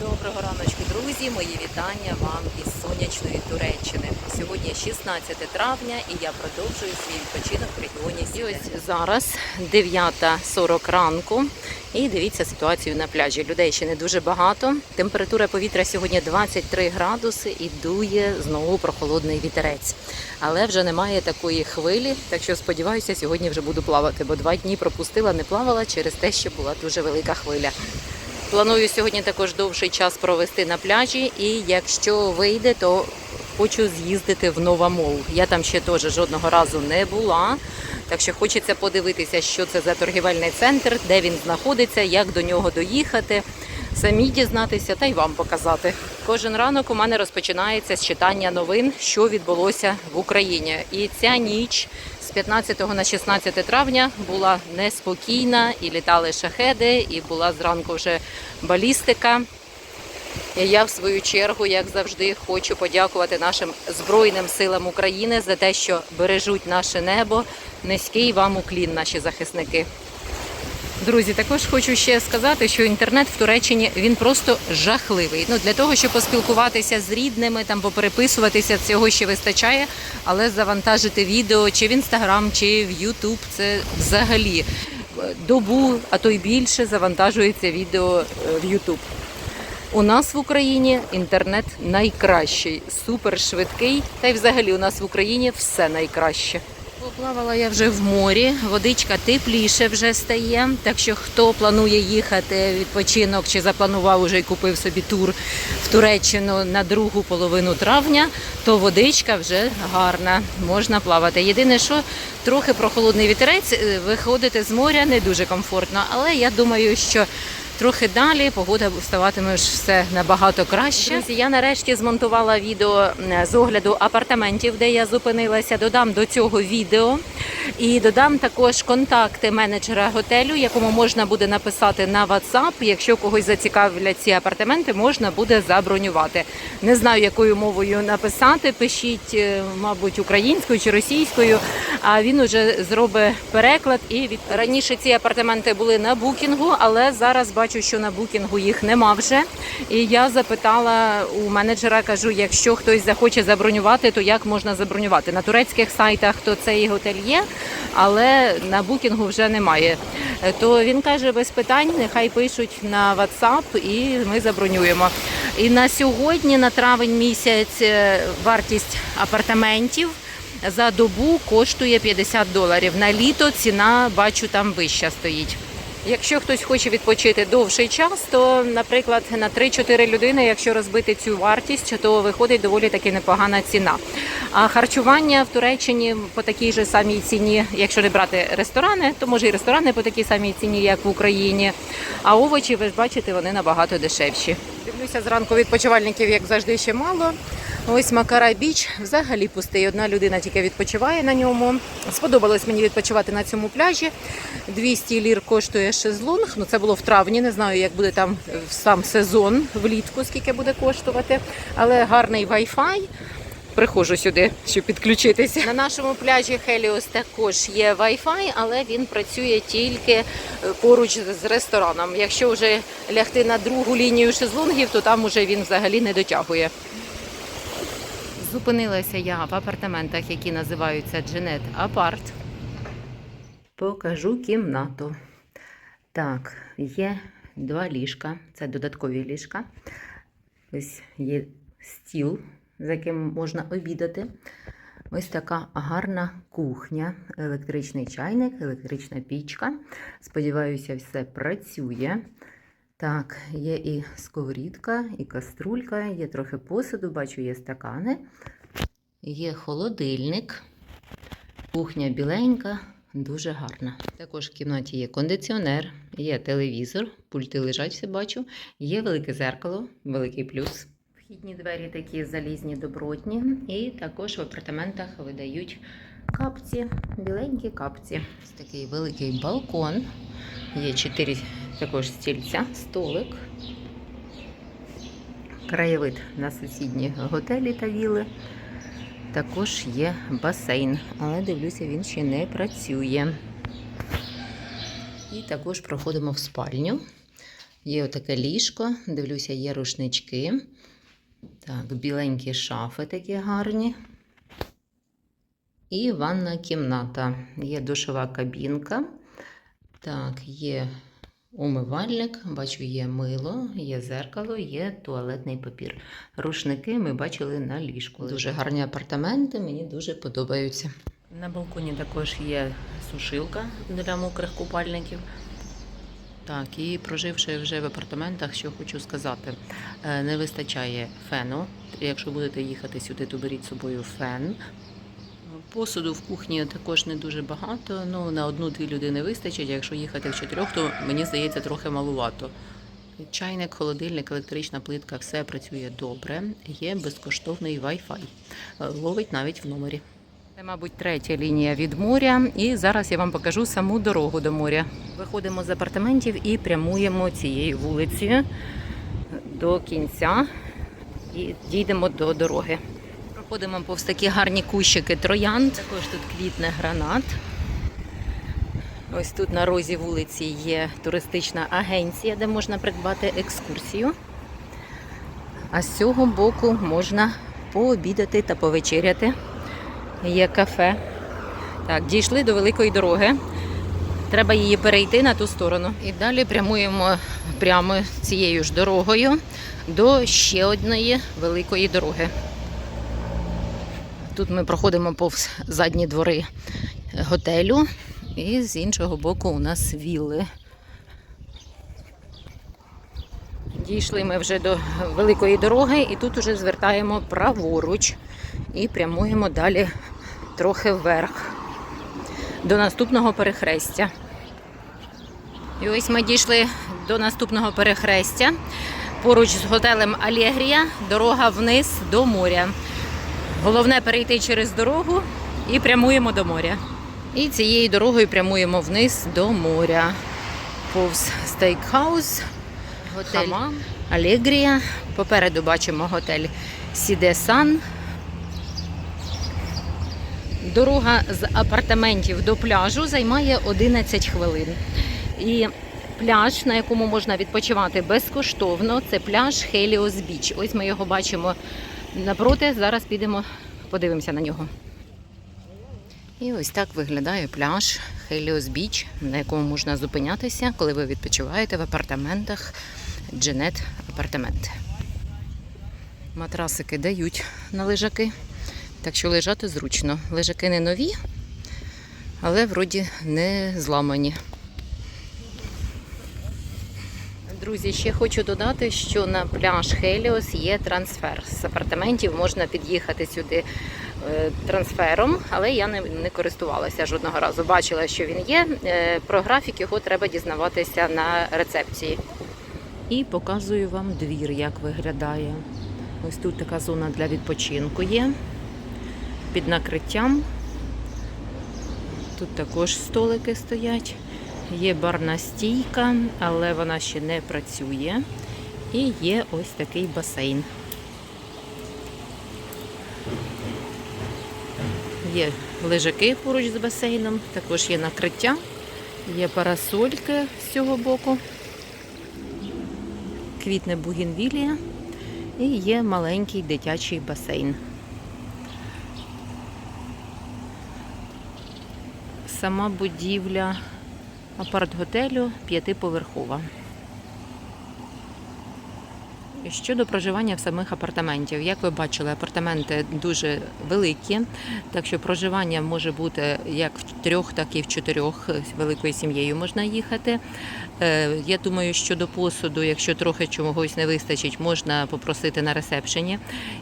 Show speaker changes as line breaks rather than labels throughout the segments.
Доброго раночку, друзі! Мої вітання вам із сонячної Туреччини. Сьогодні 16 травня і я продовжую свій відпочинок в регіоні Сі. Ось зараз 9.40 ранку. І дивіться ситуацію на пляжі. Людей ще не дуже багато. Температура повітря сьогодні 23 градуси і дує знову прохолодний вітерець. Але вже немає такої хвилі, так що сподіваюся, сьогодні вже буду плавати, бо два дні пропустила, не плавала через те, що була дуже велика хвиля. Планую сьогодні також довший час провести на пляжі, і якщо вийде, то хочу з'їздити в Новамол. Я там ще теж жодного разу не була. Так що хочеться подивитися, що це за торгівельний центр, де він знаходиться, як до нього доїхати, самі дізнатися та й вам показати. Кожен ранок у мене розпочинається з читання новин, що відбулося в Україні. І ця ніч 15 на 16 травня була неспокійна, і літали шахеди, і була зранку вже балістика. І я в свою чергу, як завжди, хочу подякувати нашим Збройним силам України за те, що бережуть наше небо. Низький вам уклін, наші захисники. Друзі, також хочу ще сказати, що інтернет в Туреччині він просто жахливий. Ну для того, щоб поспілкуватися з рідними, там попереписуватися, цього ще вистачає. Але завантажити відео чи в інстаграм, чи в Ютуб це взагалі добу, а то й більше завантажується відео е, в Ютуб. У нас в Україні інтернет найкращий, супер швидкий. Та й взагалі у нас в Україні все найкраще. Поплавала я вже в морі, водичка тепліше вже стає. Так що хто планує їхати відпочинок чи запланував уже і купив собі тур в Туреччину на другу половину травня, то водичка вже гарна, можна плавати. Єдине, що трохи прохолодний вітерець, е, виходити з моря не дуже комфортно, але я думаю, що Трохи далі погода ставатиме ж все набагато краще. Друзі, я нарешті змонтувала відео з огляду апартаментів, де я зупинилася. Додам до цього відео і додам також контакти менеджера готелю, якому можна буде написати на WhatsApp. Якщо когось зацікавлять ці апартаменти, можна буде забронювати. Не знаю, якою мовою написати. Пишіть, е, мабуть, українською чи російською. А він уже зробить переклад. І від раніше ці апартаменти були на букінгу, але зараз бачу, що на букінгу їх нема вже. І я запитала у менеджера, кажу, якщо хтось захоче забронювати, то як можна забронювати? На турецьких сайтах то цей готель є, але на букінгу вже немає. Е, То він каже, без питань, нехай пишуть на WhatsApp і ми забронюємо. І на сьогодні, на травень місяць, е, вартість апартаментів за добу коштує 50 доларів. На літо ціна бачу там вища стоїть. Якщо хтось хоче відпочити довший час, то, наприклад, на 3-4 людини, якщо розбити цю вартість, то виходить доволі таки непогана ціна. А харчування в Туреччині по такій же самій ціні, якщо не брати ресторани, то може і ресторани по такій самій ціні, як в Україні. А овочі, ви ж бачите, вони набагато дешевші. Дивлюся зранку відпочивальників, як завжди, ще мало. Ось Макара Біч взагалі пустий. Одна людина тільки відпочиває на ньому. Сподобалось мені відпочивати на цьому пляжі. 200 лір коштує шезлонг. Ну це було в травні. Не знаю, як буде там сам сезон влітку, скільки буде коштувати. Але гарний Wi-Fi. Приходжу сюди, щоб підключитися. На нашому пляжі Хеліос також є Wi-Fi, але він працює тільки е, поруч з рестораном. Якщо вже лягти на другу лінію шезлонгів, то там уже він взагалі не дотягує. Зупинилася я в апартаментах, які називаються Дженет Апарт. Покажу кімнату. Так, є два ліжка, це додаткові ліжка. Ось є стіл, за яким можна обідати. Ось така гарна кухня, електричний чайник, електрична пічка. Сподіваюся, все працює. Так, є і сковорідка, і каструлька, є трохи посуду, бачу, є стакани, є холодильник, кухня біленька, дуже гарна. Також в кімнаті є кондиціонер, є телевізор, пульти лежать, все бачу, є велике зеркало, великий плюс. Вхідні двері такі залізні, добротні, і також в апартаментах видають капці, біленькі капці. Ось такий великий балкон. Є чотири також стільця, столик, краєвид на сусідні готелі та віли. Також є басейн, але дивлюся, він ще не працює. І також проходимо в спальню. Є отаке ліжко, дивлюся, є рушнички. Так, біленькі шафи такі гарні. І ванна кімната. Є душова кабінка. Так, є умивальник, бачу, є мило, є зеркало, є туалетний папір. Рушники ми бачили на ліжку. Дуже гарні апартаменти, мені дуже подобаються. На балконі також є сушилка для мокрих купальників. Так, і проживши вже в апартаментах, що хочу сказати, е, не вистачає фену. Якщо будете їхати сюди, то беріть з собою фен. Посуду в кухні також не дуже багато. Ну на одну-дві людини вистачить. а Якщо їхати в чотирьох, то мені здається трохи малувато. Чайник, холодильник, електрична плитка, все працює добре. Є безкоштовний Wi-Fi. Е, Ловить навіть в номері. Це, мабуть, третя лінія від моря, і зараз я вам покажу саму дорогу до моря. Виходимо з апартаментів і прямуємо цією вулицею до кінця і дійдемо до дороги. Проходимо повз такі гарні кущики троянд. Також тут квітне гранат. Ось тут на розі вулиці є туристична агенція, де можна придбати екскурсію. А з цього боку можна пообідати та повечеряти. Є кафе. Так, дійшли до великої дороги. Треба її перейти на ту сторону. І далі прямуємо прямо цією ж дорогою до ще одної великої дороги. Тут ми проходимо повз задні двори готелю, і з іншого боку у нас вілли. Дійшли ми вже до великої дороги, і тут уже звертаємо праворуч і прямуємо далі трохи вверх до наступного перехрестя. І ось ми дійшли до наступного перехрестя. Поруч з готелем Алєгрія дорога вниз до моря. Головне перейти через дорогу і прямуємо до моря. І цією дорогою прямуємо вниз до моря. Повз стейкхаус, готель Алегрія. Попереду бачимо готель Сідесан. Дорога з апартаментів до пляжу займає 11 хвилин. І пляж, на якому можна відпочивати безкоштовно, це пляж Хеліос Біч. Ось ми його бачимо напроти. Зараз підемо, подивимося на нього. І ось так виглядає пляж Хеліос Біч, на якому можна зупинятися, коли ви відпочиваєте в апартаментах Дженет апартаменти. Матрасики дають на лежаки, так що лежати зручно. Лежаки не нові, але вроді не зламані. Друзі, ще хочу додати, що на пляж Хеліос є трансфер. З апартаментів можна під'їхати сюди е, трансфером, але я не, не користувалася жодного разу. Бачила, що він є. Е, Про графік його треба дізнаватися на рецепції. І показую вам двір, як виглядає. Ось тут така зона для відпочинку є під накриттям. Тут також столики стоять. Є барна стійка, але вона ще не працює. І є ось такий басейн. Є лежаки поруч з басейном, також є накриття, є парасольки з цього боку, квітне бугінвілія і є маленький дитячий басейн. Сама будівля апарт-готелю п'ятиповерхова. Щодо проживання в самих апартаментів, як ви бачили, апартаменти дуже великі, так що проживання може бути як в трьох, так і в чотирьох з великою сім'єю можна їхати. Е, Я думаю, що до посуду, якщо трохи чогось не вистачить, можна попросити на ресепшені.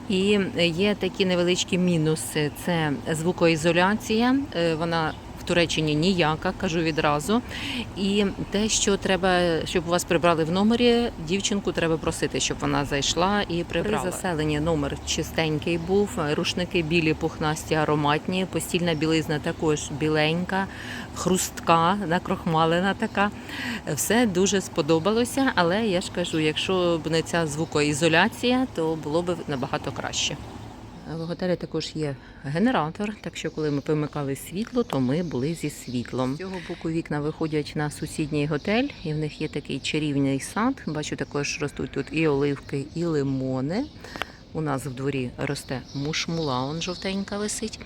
І є такі невеличкі мінуси: це звукоізоляція. Е, Вона Туреччині ніяка, кажу відразу. І те, що треба, щоб вас прибрали в номері, дівчинку треба просити, щоб вона зайшла і прибрала. При заселенні номер чистенький був, рушники білі, пухнасті, ароматні, постільна білизна також біленька, хрустка, накрохмалена така. Все дуже сподобалося, але я ж кажу, якщо б не ця звукоізоляція, то було б набагато краще. В готелі також є генератор, так що коли ми вимикали світло, то ми були зі світлом. З цього боку вікна виходять на сусідній готель, і в них є такий чарівний сад. Бачу, також ростуть тут і оливки, і лимони. У нас в дворі росте мушмула, он жовтенька висить.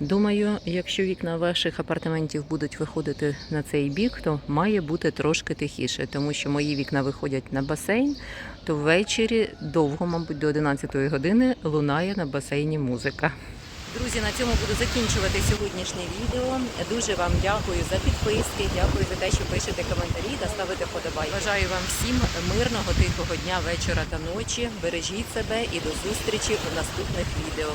Думаю, якщо вікна ваших апартаментів будуть виходити на цей бік, то має бути трошки тихіше, тому що мої вікна виходять на басейн, то ввечері довго, мабуть, до 11 години лунає на басейні музика. Друзі, на цьому буду закінчувати сьогоднішнє відео. Дуже вам дякую за підписки, дякую за те, що пишете коментарі та ставите вподобайки. Бажаю вам всім мирного, тихого дня, вечора та ночі. Бережіть себе і до зустрічі у наступних відео.